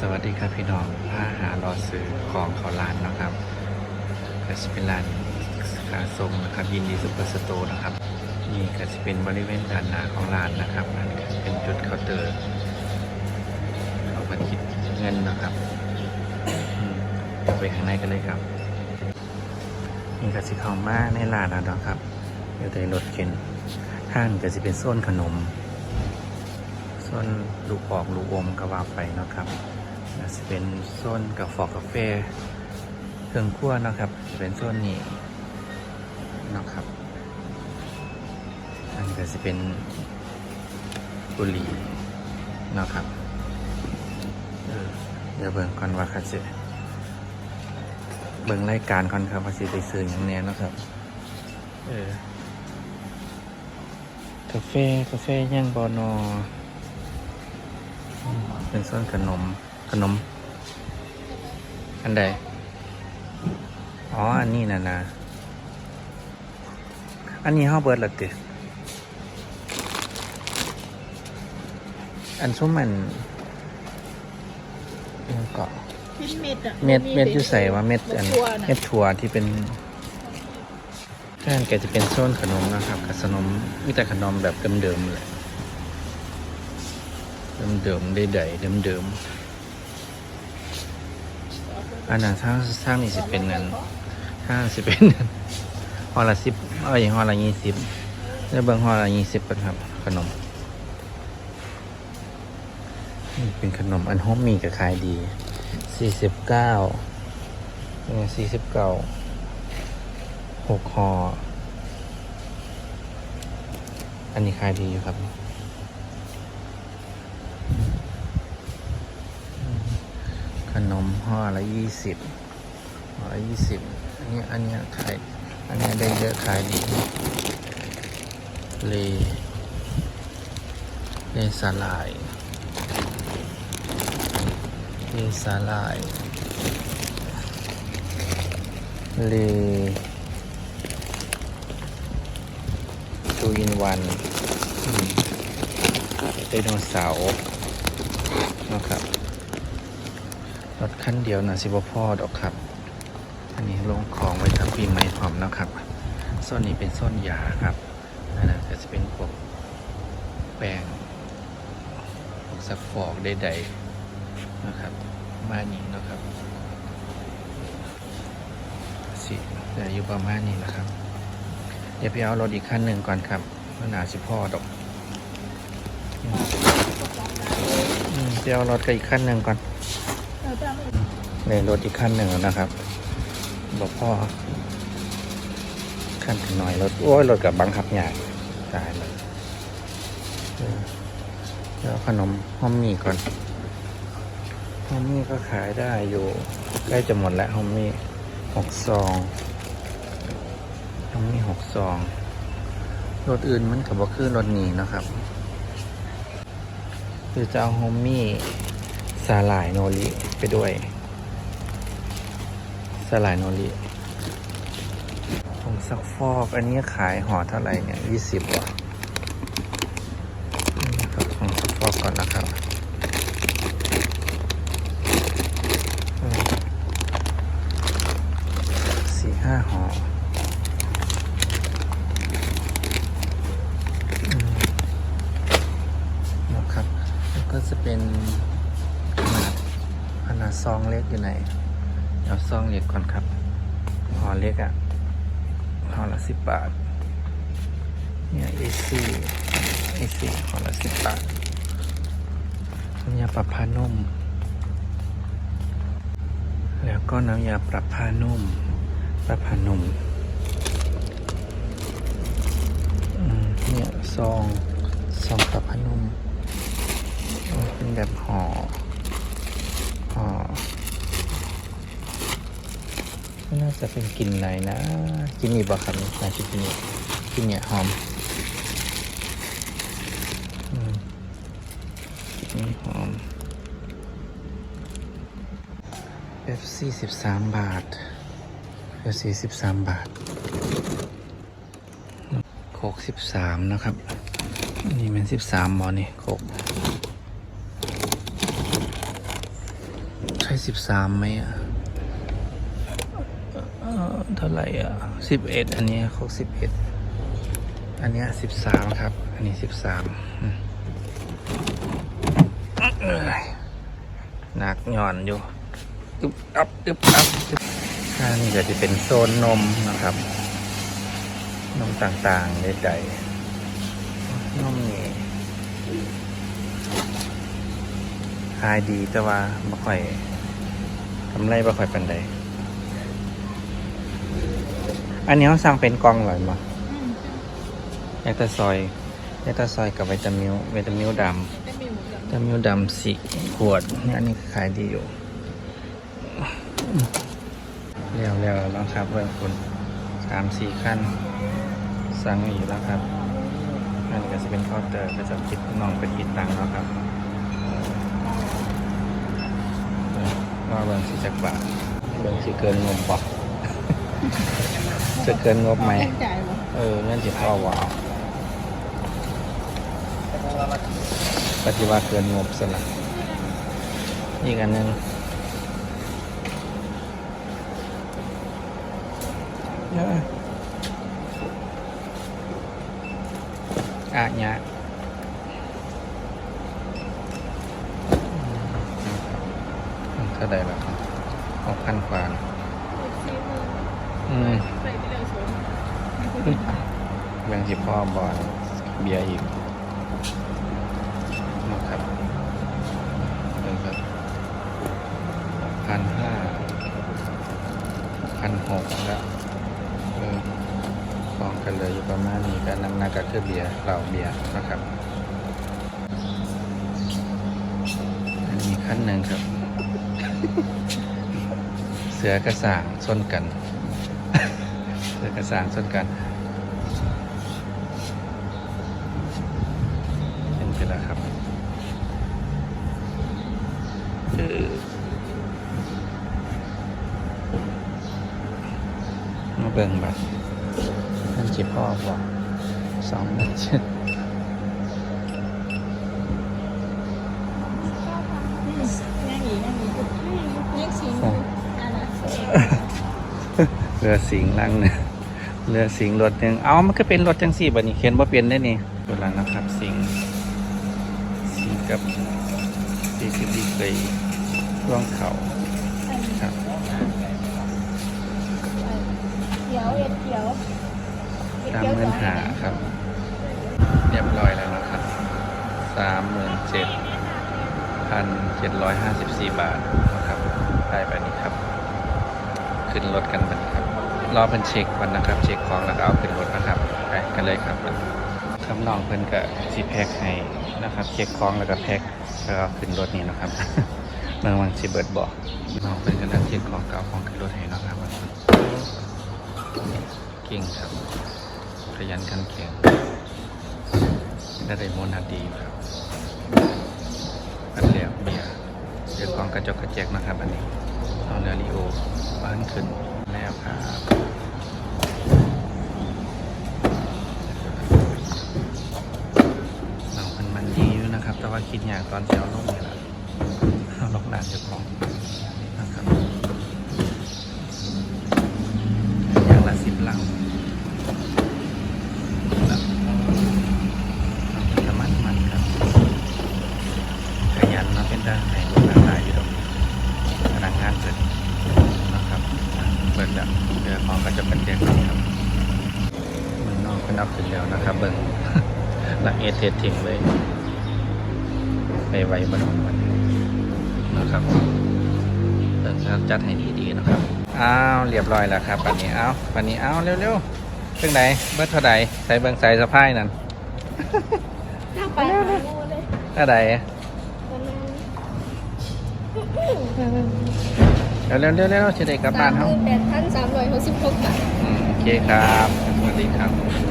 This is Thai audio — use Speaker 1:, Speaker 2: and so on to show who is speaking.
Speaker 1: สวัสดีครับพี่น้องผ้าหารอซื้อของเขาร้านนะครับก็จะเป็นร้านขาส่งนะครับยินดีซุปเปอร์สโตร์นะครับ นี่ก็จะเป็นบริเวณด้านหน้าของร้านนะครับนั่นก็เป็นจุดเคาน์เตอร์เอาบัตรคิดเงินนะครับเดี๋ยวไปข้างในกันเลยครับ นี่ก็สิเข้ามาในร้านแล้วนะครับเดี๋ยวได้รถเข็นทางก็จะเป็นโซนขนมส่วนลูกออกลูกอมก็ว่าไปนะครับ น่าจะเป็นโซนกาแฟกาแฟเครื่องครัวเนาะครับจะเป็นโซนนี้เนาะครับอันนก็จะเป็นบุหรี่เนาะครับเออเดี๋ยวเบิ่งก่อนว่าเขาจะเบิ่งรายการก่อนครับว่าสิไปซื้ออย่างแน่เนาะครับ เออกาแฟกาแฟย่างบอนอเป็นส่วนขนมข นม อันใด อ๋อ อันนี้นะนะ อันนี้ห้าเบิร์ดละติอันส้มมันเอียงเกาะ
Speaker 2: เป็นเม็ดอะ
Speaker 1: เม็ดเม็ดอยู่ใส่ว่าเม็ดอัน
Speaker 2: บัวน่ะ
Speaker 1: เม็ดถั่วที่เป็นแค่นแกจะเป็นโซนขนมนะครับกับขนมมีแต่ขนมแบบเดิมๆเลยเดิมๆได้ใดเดิมๆ อันนั้นถ้าถ้านี่สิเป็นนั้นถ้าสิเป็นนั้นหอละสิบเอ้ยหอละยี่สิบแล้วเบิ่งหอละยี่สิบกันครับ ขนมนี่เป็นขนมอันโฮมมีกับขายดีสี่สิบเก้าเนี่ยสี่สิบเก้าหกหออันนี้ขายดีอยู่ครับ ขนมห่อละยี่สิบห่อละยี่สิบอันนี้อันนี้ขายอันนี้ได้เยอะขายดีเลเลสาลายเลสาลายเลตูอินวันไดโนเสาร์นะครับ รถคันเดียวนะสิบพ่อดอกครับ อันนี้ลงของไว้ทำปีใหม่พร้อมแล้วครับโซนนี้เป็นโซนยาครับอันนั้นก็จะเป็นพวกแป้งพวกซักฟอกใดๆนะครับมานี้นะครับสิเหลือยู่ประมาณนี้นะครับ เดี๋ยวไปเอารถอีกคันหนึ่งก่อนครับมันหนาสิพ่อดอกอืมไปเอารถกับอีกคันหนึ่งก่อน ในรถอีกคันหนึ่งนะครับบอกพ่อขั้นถึงหน่อยรถโอ้ยรถกับบังคับใหญ่ตายเลยเออเดี๋ยวขนมฮอมมี่ก่อนฮอมมี่ก็ขายได้อยู่ใกล้จะหมดแล้วฮอมมี่หกซองฮอมมี่หกซองรถอื่นมันกับว่าคือรถนี้นะครับ คือจะเอาฮอมมี่ สาหร่ายโนริไปด้วย สาหลายโนริผงซักฟอกอันนี้ขายห่อเท่าไหร่เนี่ยยี่สิบว่ะครับผงซักฟอกก่อนนะครับสี่ห้าห่อนะครับแล้วก็จะเป็น นาดซองเล็กอยู่ไหนเอาซองเล็กก่อนครับห่อเล็กอะ่ะห่อละสิบบาท เนี่ยเอซี่เอซี่ห่อละสิบบาทน้ำยาปรับผ้านุ่ม แล้วก็น้ำยาปรับผ้านุ่ม ปรับผ้านุ่มเนี่ยซองซองปรับผ้านุ่มเป็นแบบห่อ น่าจะเป็นกลิ่นไหนนะกินนี่บ่ครับนาจะกินนี่กินเนี่ยหอมอืมนี่หอมเอฟซีสิบสามบาทเอฟซีสิบสามบาทโคกสิบสามนะครับ นี่เป็นสิบสามบอนี่โคกใช่สิบสามไหมอะ เท่าไหร่อะสิบเอ็ดอันนี้ครบสิบเอ็ดอันนี้สิบสามครับ อันนี้สิบสามหนักหย่อนอยู่ตึบอับตึบอับตึบอันนี้ก็จะเป็นโซนนมนะครับ นมต่างๆใดๆนมนี่ขายดีแต่ว่าไม่ค่อยกำไรไม่ค่อยปันใด อันนี้เขาสั่งเป็นกล่องเหรอมาแยกตาซอยแยกตาซอยกับวิตามิลวิตามิลดำ
Speaker 2: ได้มีหมูกับ
Speaker 1: วิตามิลดำสี่ขวดเนี่ยอันนี้ขายดีอยู่เร็วๆแล้วครับเพื่อนคุณสามสี่ขั้น สั่งอีกแล้วครับอันนี้ก็จะเป็นเคาน์เตอร์ก็จะคิดน้องเป็นคิดตังค์แล้วครับเออว่าเบิ่งสิจักบาทเบิ่งสิเกินงบปะ จะเกินงบไหม
Speaker 2: จ่ายเหรอ
Speaker 1: เออเงื่อนสิพ่อวาวปฏิวัติเกินงบสละอีกอันหนึงเยอะอะเนี่ยอืมเท่าใดละหกพันกว่าอืม
Speaker 2: ใส่ไปเลยสวย
Speaker 1: แบงค์สิพ่อบอลเบียร์อีกนะครับเออครับพันห้าพันหกแล้วเออฟองกันเลยอยู่ประมาณนี้ก็น้ำหนักก็คือเบียร์เหล่าเบียร์นะครับ อันนี้ขั้นหนึ่งครับ เสือกระสางส้นกัน เสือกระสางส้นกัน เบิ่งบัตรนั่นจีพ่อบอกสองบัตร
Speaker 2: ย่างอีกย่างอีกย่างสีอันนั้น
Speaker 1: เรือสิงห์ลังเนี่ยเรือสิงห์รถหนึ่งเอามันก็เป็นรถจังสี่บัดนี้เขียนว่าเปลี่ยนได้นี่ตัวละนะครับสิงห์สิงห์กับสี่สิบดีเคยร่องเขาครับ
Speaker 2: เขี ยวเอ็ดเขียว
Speaker 1: ตามเงินหาครับ เรียบร้อยแล้วนะครับสามหมื่นเจ็ดพันเจ็ดร้อยห้าสิบสี่บาทนะครับ ได้แบบนี้ครับ ขึ้นรถกันบันครับ รอเพิ่นเช็คก่อนนะครับ เช็คของแล้วก็เอาขึ้นรถนะครับ ไปกันเลยครับคำนองเพิ่นก็สิแพ็คให้นะครับ เช็คของแล้วก็แพ็คแล้วก็ขึ้นรถนี่นะครับเมื่อวันสิเบิร์ดบอกน้องเพิ่นก็นั่งเช็คของเก็เอาของขึ้นรถให้นะครับ เก่งครับ ขยันขันแข็งได้โมนาดีครับอันเลียวเบียร์เดี๋ยวของกระจกกระแจกนะครับอันนี้เอาเนื้อลิโอบ้านขึ้นแล้วครับน้องมันมันดีอยู่นะครับ แต่ว่าคิดอย่างตอนเช้าลงเนี่ยแหละเอาลงด่านเจ้าของนะครับอย่างละสิบลัง แบบสมัครมันครับขยันมาเป็นทหารหน้าตาอยู่ตรงพนักงานเปิดนะครับเปิด แบบเรือของก็จะเป็นเด็กครับเมือนนองเป็นอัพขึ้นแล้วนะครับ เบิ่งละเอเทสทิ้งเลยไปไว้บนวันนะครับเบิ่งครับจัดให้ดีๆนะครับอ้าวเรียบร้อยแล้วครับปันนี้อ้าวปันนี้อ้าวเร็วๆซึ่งไหนเบิดเท่าใดใส่เบิ่งใส่สะพายนั่น
Speaker 2: ถ้าไปหาโง่เลย
Speaker 1: เท่าใดเร็วๆเร็วๆเร็วๆจะได้กลับบ้านเฮา
Speaker 2: แปดพันสามร้อยหกสิบหกบาท
Speaker 1: อืมโอเคครับ สวัสดีครับ